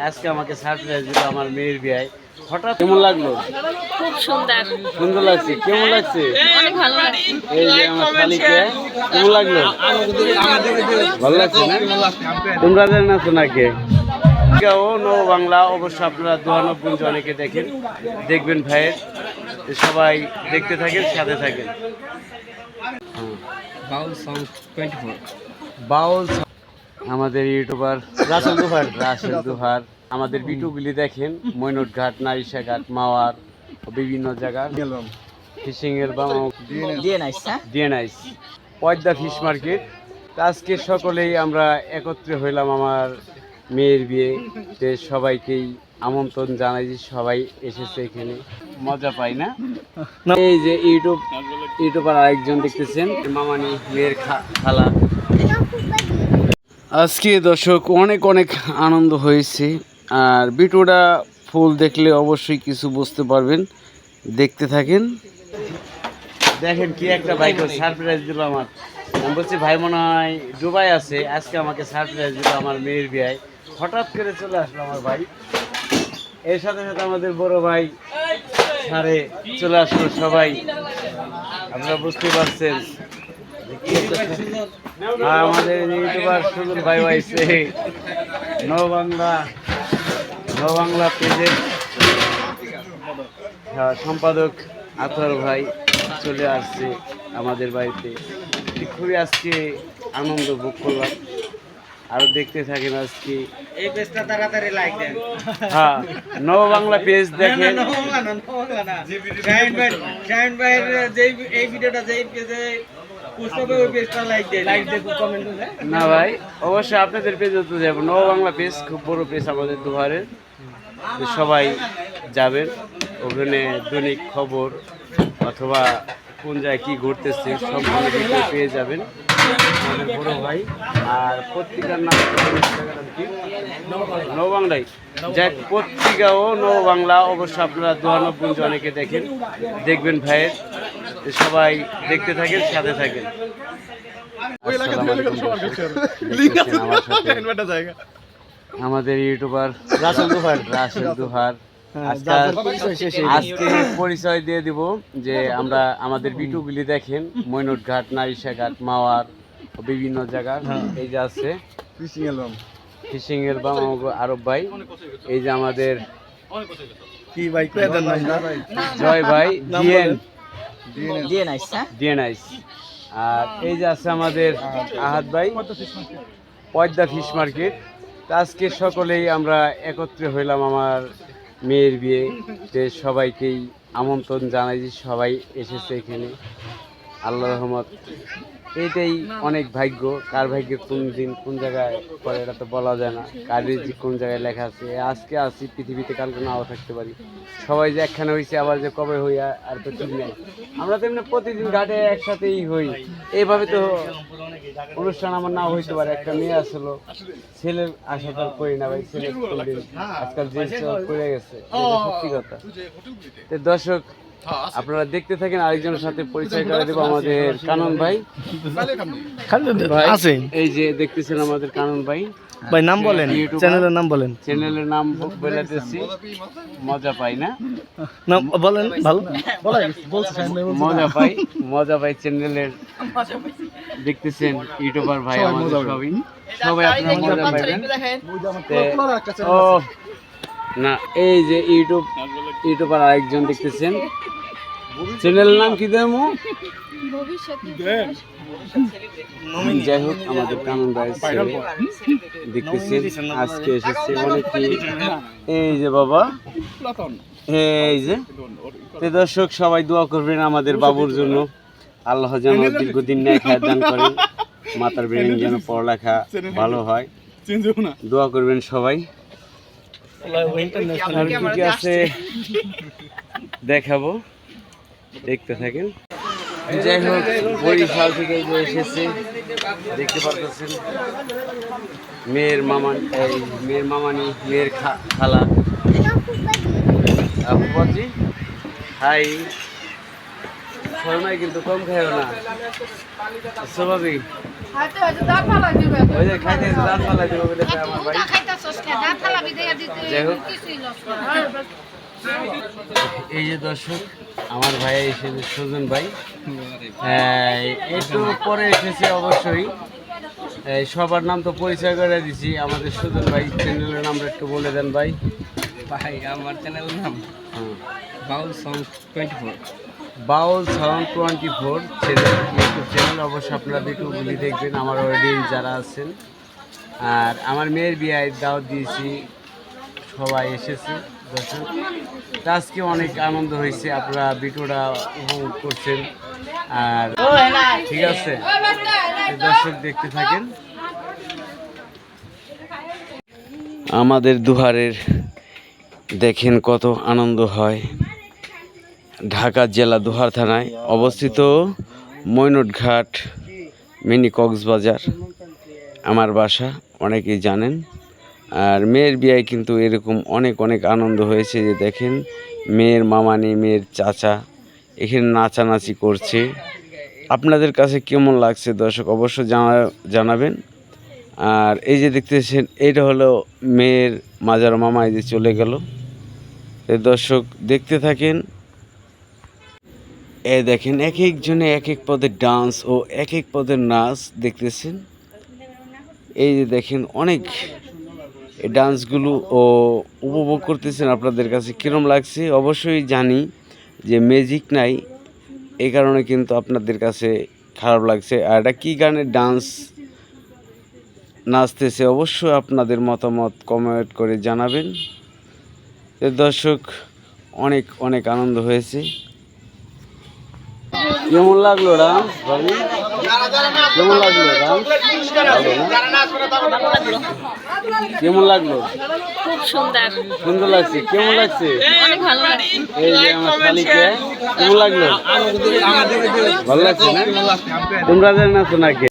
আজকে আমাকে সারপ্রাইজ দিল আমার মেয়ের বিয়ে। হঠাৎ কেমন লাগল? খুব সুন্দর। সুন্দর লাগছে। কেমন লাগছে? অনেক ভালো লাগছে। এই যে আমার শালিকে কেমন লাগল? ভালো লাগছে না? তোমরা জানেন না নাকি? ও নৌ বাংলা অবশ্য আপনারা দোয়ানব্বঞ্জ অনেকে দেখেন। দেখবেন ভাইয়ের। সবাই দেখতে থাকেন সাথে থাকেন। বাউল সং- আমাদের ইউটিউবার রাসেল দুহার। রাসেল দুহার। আমাদের ভিডিওগুলি দেখেন মৈনট ঘাট নারিশা ঘাট মাওয়ার বিভিন্ন জায়গার। ফিশিং এর বা ডিএনআইস পদ্মা ফিশ মার্কেট তা আজকে সকলেই আমরা একত্রে হইলাম আমার মেয়ের বিয়ে তে সবাইকেই আমন্ত্রণ জানাই যে সবাই এসেছে এখানে। মজা পাই না। এই যে ইউটিউব ইউটিউবার আরেকজন দেখতেছেন মামানি মেয়ের খা- খালা। আজকে দর্শক অনেক অনেক আনন্দ হয়েছে, আর ভিডিওটা ফুল দেখলে অবশ্যই কিছু বুঝতে পারবেন, দেখতে থাকেন। দেখেন কি একটা বাইক সারপ্রাইজ দিল আমার। আমি বলছি, ভাই, মনে হয় দুবাই আছে, আজকে আমাকে সারপ্রাইজ দিল আমার মেয়ের বিয়ে হঠাৎ করে চলে আসলো আমার ভাই। এর সাথে সাথে আমাদের বড় ভাই সারে চলে আসলো সবাই। আপনারা বুঝতে পারছেন। আমাদের ইউটিউবার সুজন ভাই আইছে নব বাংলা নব বাংলা পেজের হ্যাঁ, সম্পাদক আতর ভাই চলে আসছে আমাদের বাড়িতে। খুবই আজকে আনন্দ ভোগ করলাম। আরও দেখতে থাকেন আজকে। এই পেজটা তাড়াতাড়ি লাইক দেন। হ্যাঁ নব বাংলা পেজ দেখেন। না না না না। শাহিন ভাই ভাইয়ের যেই এই ভিডিওটা যেই পেজে না ভাই, অবশ্যই আপনাদের পেজে তো যাব। নব বাংলা পেজ খুব বড় পেজ আমাদের দুহারের সবাই যাবেন। ওখানে দৈনিক খবর অথবা কোন জায়গায় কী ঘুরতেছে সব পেয়ে যাবেন। বড় ভাই। আর পত্রিকার নাম কি নব বাংলাই যাই পত্রিকাও নব বাংলা অবশ্য আপনারা দোয়ানব্বঞ্জ অনেকে দেখেন। দেখবেন ভাইয়ের। সবাই দেখতে থাকেন সাথে থাকেন। আমাদের ইউটিউবার রাসেল দুহার। রাসেল। দুহার। আজকে- আজকে পরিচয় দিয়ে দিব যে আমরা আমাদের ভিডিওগুলি দেখেন মৈনট ঘাট নারিশা ঘাট মাওয়ার বিভিন্ন জায়গার এই যে আছে ফিশিং এর বা আরব ভাই। এই যে আমাদের কি ভাই জয় ভাই। ডিএন। হ্যাঁ? ডিএনআইস আর এই যে আছে আমাদের আহাদ ভাই পদ্মা ফিশ মার্কেট। তা আজকে সকলেই আমরা একত্রে হইলাম আমার মেয়ের বিয়ে সবাইকেই আমন্ত্রণ জানাই সবাই এসেছে এখানে। আল্লাহ রহমত এইটাই অনেক ভাগ্য। কার ভাগ্যে কোন দিন, কোন জায়গায় পরে এটা তো বলা যায় না। কার কোন জায়গায় লেখা আছে আজকে আছি, পৃথিবীতে কালকে নাও থাকতে পারি। সবাই যে একখানে হয়েছে আবার যে কবে হই আর তো ঠিক নেই। আমরা তো এমনি প্রতিদিন ঘাটে একসাথেই হই। এইভাবে তো অনুষ্ঠান আমার না হইতে পারে। একটা মেয়ে আসলো, ছেলের আশা তো করি না ভাই ছেলে আজকাল যে করে গেছে সত্যি কথা। তো দর্শক আপনারা দেখতে থাকেন আরেকজনের সাথে পরিচয় করে দেবো আমাদের কানন ভাই। ভাই, আছে এই যে দেখতেছেন আমাদের কানন ভাই। ভাই নাম বলেন ইউটিউবার। চ্যানেলের নাম বলেন। চ্যানেলের নাম বলেতেছি। মজা পাই না? নাম বলেন ভালো? মজা পাই মজা পাই চ্যানেলের। দেখতেছেন ইউটিউবার ভাই আমাদের সবাই। সবাই আপনারা মজা পাইবেন? ও না এই যে ইউটিউব ইউটিউবার আরেকজন দেখতেছেন। চ্যানেলের নাম কি দেবো যাই হোক আমাদের কানন দেখতেছেন আজকে এসেছে অনেকে এই যে বাবা এই যে। তো দর্শক সবাই দোয়া করবেন আমাদের বাবুর জন্য। আল্লাহ যেন দীর্ঘদিন ন্যায় খায় দান করেন। মাতার ব্রেন যেন পড়ালেখা ভালো হয়। দোয়া করবেন সবাই। আর কি কি আছে? দেখাবো। দেখতে থাকেন। যাই হোক বরিশাল থেকে এসেছে দেখতে পারতেছেন। মেয়ের মামান এই মেয়ের মামানি মেয়ের খালা। আপুবাজি হাই। শর্মাই কিন্তু কম খাইও না। স্বাভাবিক। যাই হোক। এই যে দর্শক আমার ভাই এসেছে সুজন ভাই হ্যাঁ, একটু পরে এসেছে অবশ্যই। সবার নাম তো পরিচয় করে দিছি আমাদের সুজন ভাই চ্যানেলের নামটা একটু বলে দেন ভাই। ভাই আমার চ্যানেল নাম হ্যাঁ। Baul song twenty four Baul sound twenty four channel YouTube channel অবশ্যই আপনারা ভিডিওগুলি দেখবেন আমার অডিয়েন্স যারা আছেন। আর আমার মেয়ের বিয়ের দাওয়াত দিয়েছি সবাই এসেছে। আজকে অনেক আনন্দ হয়েছে, আপনারা ভিডিওটা উপভোগ করছেন। আর ঠিক আছে, দর্শক দেখতে থাকেন। আমাদের দুহারের দেখেন কত আনন্দ হয়। ঢাকা জেলা দুহার থানায় অবস্থিত মৈনটঘাট মিনি কক্সবাজার। আমার বাসা, অনেকেই জানেন। আর মেয়ের বিয়ে কিন্তু এরকম অনেক অনেক আনন্দ হয়েছে যে দেখেন, মেয়ের মামা মামানি মেয়ের চাচা এখানে নাচানাচি করছে। আপনাদের কাছে কেমন লাগছে দর্শক? অবশ্য জানা, জানাবেন। আর এই যে দেখতেছেন, এটা হলো মেয়ের মাজার মামা, এই যে চলে গেল। দর্শক, দেখতে থাকেন। এ দেখেন, এক একজনে এক এক পদের ডান্স ও এক এক পদের নাচ দেখতেছেন। এই যে দেখেন, অনেক এই ডান্সগুলো ও উপভোগ করতেছেন আপনাদের কাছে কীরম লাগছে? অবশ্যই জানি যে ম্যাজিক নাই, এই কারণে কিন্তু আপনাদের কাছে খারাপ লাগছে। আর এটা কী গানের ডান্স নাচতেছে অবশ্যই আপনাদের মতামত কমেন্ট করে জানাবেন। দর্শক, অনেক অনেক আনন্দ হয়েছে। কেমন লাগল ডান্স কেমন লাগল ডান্স কেমন লাগল? খুব সুন্দর। সুন্দর লাগছে কেমন লাগছে? অনেক ভালো লাগছে। এই যে আমার শালিকে কেমন লাগল? ভালো লাগছে না? তোমরা জানো নাকি?